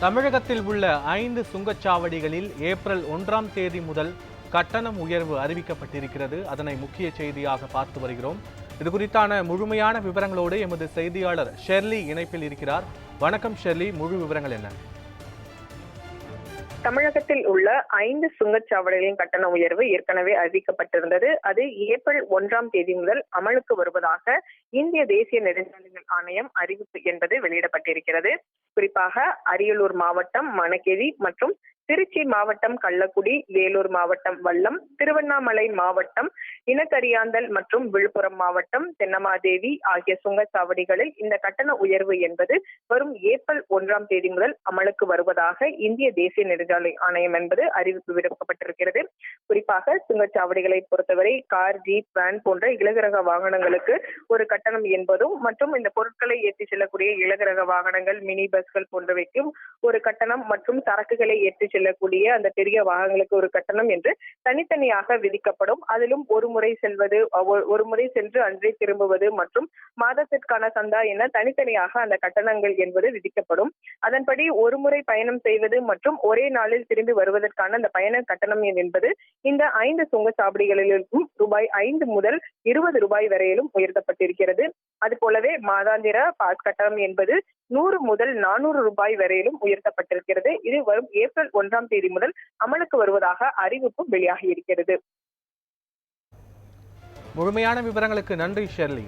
தமிழகத்தில் உள்ள ஐந்து சுங்கச்சாவடிகளில் ஏப்ரல் ஒன்றாம் தேதி முதல் கட்டணம் உயர்வு அறிவிக்கப்பட்டிருக்கிறது. அதனை முக்கிய செய்தியாக பார்த்து வருகிறோம். இது குறித்தான முழுமையான விவரங்களோடு எமது செய்தியாளர் ஷெர்லி இணைப்பில் இருக்கிறார். வணக்கம் ஷெர்லி முழு விவரங்கள் என்ன? தமிழகத்தில் உள்ள ஐந்து சுங்கச்சாவடிகளின் கட்டண உயர்வு ஏற்கனவே அறிவிக்கப்பட்டிருந்தது. அது ஏப்ரல் ஒன்றாம் தேதி முதல் அமலுக்கு வருவதாக இந்திய தேசிய நெடுஞ்சாலை ஆணையம் அறிவிப்பு என்பது வெளியிடப்பட்டிருக்கிறது. குறிப்பாக அரியலூர் மாவட்டம் மணக்கேரி மற்றும் திருச்சி மாவட்டம் கள்ளக்குடி வேலூர் மாவட்டம் வல்லம் திருவண்ணாமலை மாவட்டம் இனக்கரியாந்தல் மற்றும் விழுப்புரம் மாவட்டம் தென்னமாதேவி ஆகிய சுங்கச்சாவடிகளில் இந்த கட்டண உயர்வு என்பது வரும் ஏப்ரல் ஒன்றாம் தேதி முதல் அமலுக்கு வருவதாக இந்திய தேசிய நெடுஞ்சாலை ஆணையம் என்பது அறிவிப்பு விடுக்கப்பட்டிருக்கிறது குறிப்பாக சுங்கச்சாவடிகளை பொறுத்தவரை கார் ஜீப் வேன் போன்ற இலகுரக வாகனங்களுக்கு ஒரு கட்டணம் என்பதும் மற்றும் இந்த பொருட்களை ஏற்றி செல்லக்கூடிய இலகுரக வாகனங்கள் மினி பஸ்கள் போன்றவைக்கும் ஒரு கட்டணம் மற்றும் சரக்குகளை ஏற்றி செல்லக்கூடிய அந்த பெரிய வாகனங்களுக்கு ஒரு கட்டணம் என்று தனித்தனியாக விதிக்கப்படும். அதிலும் ஒரு முறை செல்வது ஒரு முறை சென்று அன்றே திரும்புவது மற்றும் மாதத்திற்கான சந்தா என தனித்தனியாக அந்த கட்டணங்கள் என்பது விதிக்கப்படும். அதன்படி ஒரு முறை பயணம் செய்வது மற்றும் ஒரே நாளில் திரும்பி வருவதற்கான அந்த பயண கட்டணம் என்பது இந்த ஐந்து சுங்கச்சாவடிகளிலும் ரூபாய் ஐந்து முதல் இருபது ரூபாய் வரையிலும் உயர்த்தப்பட்டிருக்கிறது. அது போலவே மாதாந்திர பாஸ் கட்டணம் என்பது நூறு முதல் நானூறு ரூபாய் வரையிலும் உயர்த்தப்பட்டிருக்கிறது. இது வரும் ஏப்ரல் ஒன்றாம் தேதி முதல் அமலுக்கு வருவதாக அறிவிப்பும் வெளியாகி இருக்கிறது. முழுமையான விவரங்களுக்கு நன்றி ஷெர்லி.